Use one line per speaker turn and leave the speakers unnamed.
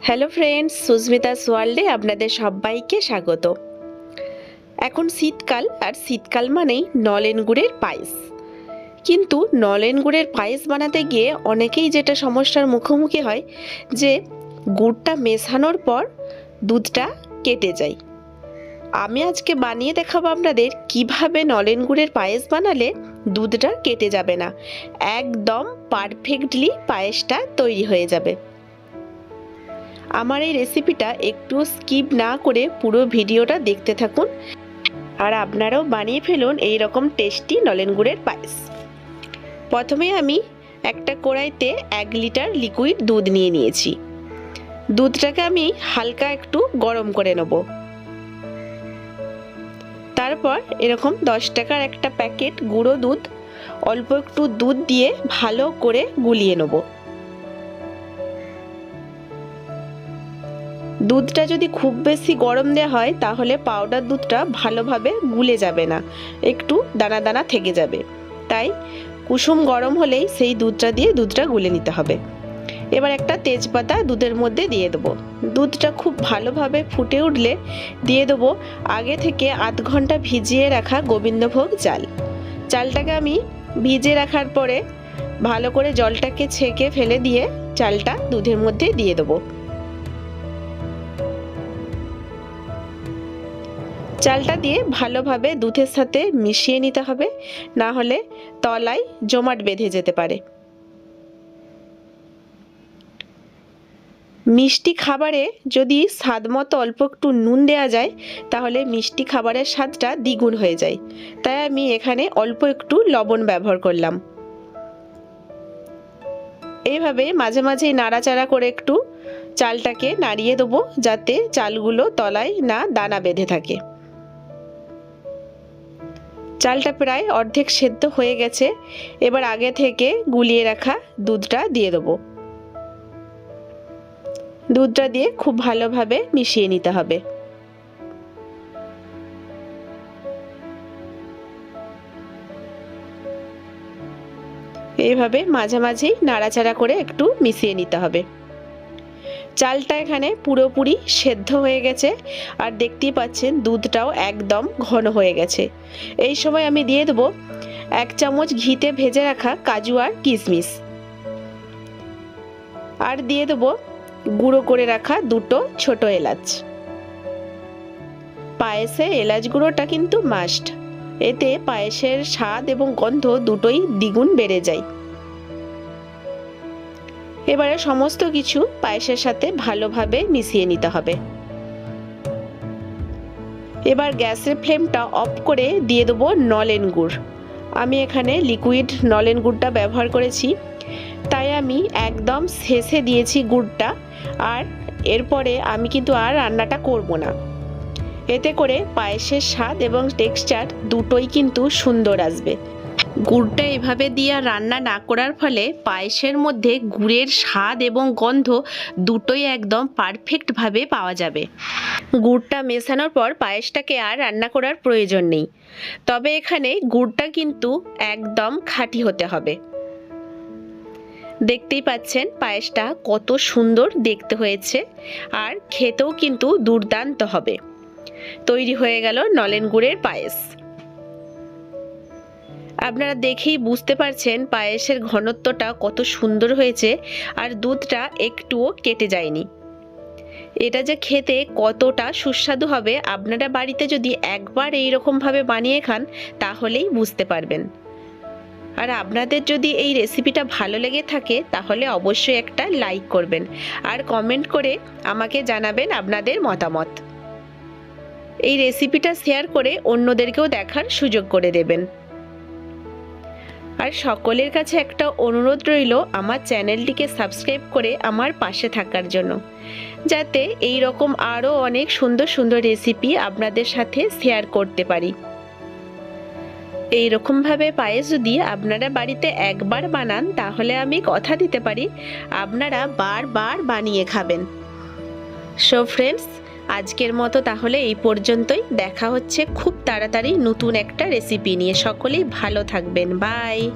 Hello friends Susmita's ওয়ার্ল্ডে আপনাদের সবাইকে স্বাগত। এখন শীতকাল, আর শীতকাল মানেই নলেন গুড়ের পায়েস। কিন্তু নলেন গুড়ের পায়েস বানাতে গিয়ে অনেকেই যেটা সমস্যার মুখোমুখি হয়, যে গুড়টা মেশানোর পর দুধটা কেটে যায়। আমি আজকে বানিয়ে দেখাবো আপনাদের কীভাবে নলেন গুড়ের পায়েস বানালে দুধটা কেটে যাবে না। একদম পারফেক্টলি পায়েসটা তৈরি হয়ে যাবে। আমার এই রেসিপিটা একটু স্কিপ না করে পুরো ভিডিওটা দেখতে থাকুন। আর আপনারাও বানিয়ে ফেলুন এই রকম টেস্টি নলেন গুড়ের পায়েস। প্রথমে আমি একটা কড়াইতে এক লিটার লিকুইড দুধ নিয়ে নিয়েছি। দুধটাকে আমি হালকা একটু গরম করে নেব। তারপর এরকম দশ টাকার একটা প্যাকেট গুঁড়ো দুধ, অল্প একটু দুধ দিয়ে ভালো করে গুলিয়ে নেব। দুধটা যদি খুব বেশি গরম দেওয়া হয়, তাহলে পাউডার দুধটা ভালোভাবে গুলে যাবে না। একটু দানা দানা থেকে যাবে। তাই কুসুম গরম হলেই সেই দুধটা দিয়ে দুধটা গুলে নিতে হবে। এবার একটা তেজপাতা দুধের মধ্যে দিয়ে দেবো। দুধটা খুব ভালোভাবে ফুটে উঠলে দিয়ে দেবো আগে থেকে আধ ঘণ্টা ভিজিয়ে রাখা গোবিন্দভোগ চাল। চালটাকে আমি ভিজিয়ে রাখার পরে ভালো করে জলটাকে ছেঁকে ফেলে দিয়ে চালটা দুধের মধ্যে দিয়ে দেবো। চালটা দিয়ে ভালোভাবে দুধের সাথে মিশিয়ে নিতে হবে, না হলে তলায় জমাট বেঁধে যেতে পারে। মিষ্টি খাবারে যদি স্বাদ মতো অল্প একটু নুন দেওয়া যায়, তাহলে মিষ্টি খাবারের স্বাদটা দ্বিগুণ হয়ে যায়। তাই আমি এখানে অল্প একটু লবণ ব্যবহার করলাম। এইভাবে মাঝে মাঝেই নাড়াচাড়া করে একটু চালটাকে নাড়িয়ে দেবো, যাতে চালগুলো তলায় না দানা বেঁধে থাকে। চালটা প্রায় অর্ধেক সেদ্ধ হয়ে গেছে। এবার আগে থেকে গুলিয়ে রাখা দুধটা দিয়ে দেবো। দুধটা দিয়ে খুব ভালোভাবে মিশিয়ে নিতে হবে। এইভাবে মাঝামাঝি নাড়াচাড়া করে একটু মিশিয়ে নিতে হবে। চালটা এখানে পুরোপুরি সেদ্ধ হয়ে গেছে আর দেখতেই পাচ্ছেন দুধটাও একদম ঘন হয়ে গেছে। এই সময় আমি দিয়ে দেবো এক চামচ ঘিতে ভেজে রাখা কাজু আর কিশমিশ। আর দিয়ে দেবো গুঁড়ো করে রাখা দুটো ছোট এলাচ। পায়েসে এলাচ গুঁড়োটা কিন্তু মাস্ট এতে পায়েসের স্বাদ এবং গন্ধ দুটোই দ্বিগুণ বেড়ে যায়। এবারে সমস্ত কিছু পায়েসের সাথে ভালোভাবে মিশিয়ে নিতে হবে। এবার গ্যাসের ফ্লেমটা অফ করে দিয়ে দেবো নলেন গুড়। আমি এখানে লিকুইড নলেন গুড়টা ব্যবহার করেছি। তাই আমি একদম শেষে দিয়েছি গুড়টা আর এরপরে আমি কিন্তু আর রান্নাটা করব না। এতে করে পায়েসের স্বাদ এবং টেক্সচার দুটোই কিন্তু সুন্দর আসবে। গুড়টা এভাবে দিয়ে রান্না না করার ফলে পায়েসের মধ্যে গুড়ের স্বাদ এবং গন্ধ দুটোই একদম পারফেক্টভাবে পাওয়া যাবে। গুড়টা মেশানোর পর পায়েসটাকে আর রান্না করার প্রয়োজন নেই। তবে এখানে গুড়টা কিন্তু একদম খাঁটি হতে হবে। দেখতেই পাচ্ছেন পায়েসটা কত সুন্দর দেখতে হয়েছে আর খেতেও কিন্তু দুর্দান্ত হবে। তৈরি হয়ে গেল নলেন গুড়ের পায়েস। আপনারা দেখেই বুঝতে পারছেন পায়েসের ঘনত্বটা কত সুন্দর হয়েছে আর দুধটা একটুও কেটে যায়নি। এটা যে খেতে কতটা সুস্বাদু হবে আপনারা বাড়িতে যদি একবার এই রকমভাবে বানিয়ে খান, তাহলেই বুঝতে পারবেন। আর আপনাদের যদি এই রেসিপিটা ভালো লেগে থাকে, তাহলে অবশ্যই একটা লাইক করবেন আর কমেন্ট করে আমাকে জানাবেন আপনাদের মতামত। এই রেসিপিটা শেয়ার করে অন্যদেরকেও দেখার সুযোগ করে দেবেন। আর সকলের কাছে একটা অনুরোধ রইল আমার চ্যানেলটিকে সাবস্ক্রাইব করে আমার পাশে থাকার জন্য। যাতে এই রকম আরও অনেক সুন্দর সুন্দর রেসিপি আপনাদের সাথে শেয়ার করতে পারি। এই রকমভাবে পায়েস যদি আপনারা বাড়িতে একবার বানান, তাহলে আমি কথা দিতে পারি, আপনারা বারবার বানিয়ে খাবেন। সো ফ্রেন্ডস আজকের মতো তাহলে এই পর্যন্তই। দেখা হচ্ছে খুব তাড়াতাড়ি নতুন একটা রেসিপি নিয়ে। সকলেই ভালো থাকবেন। বাই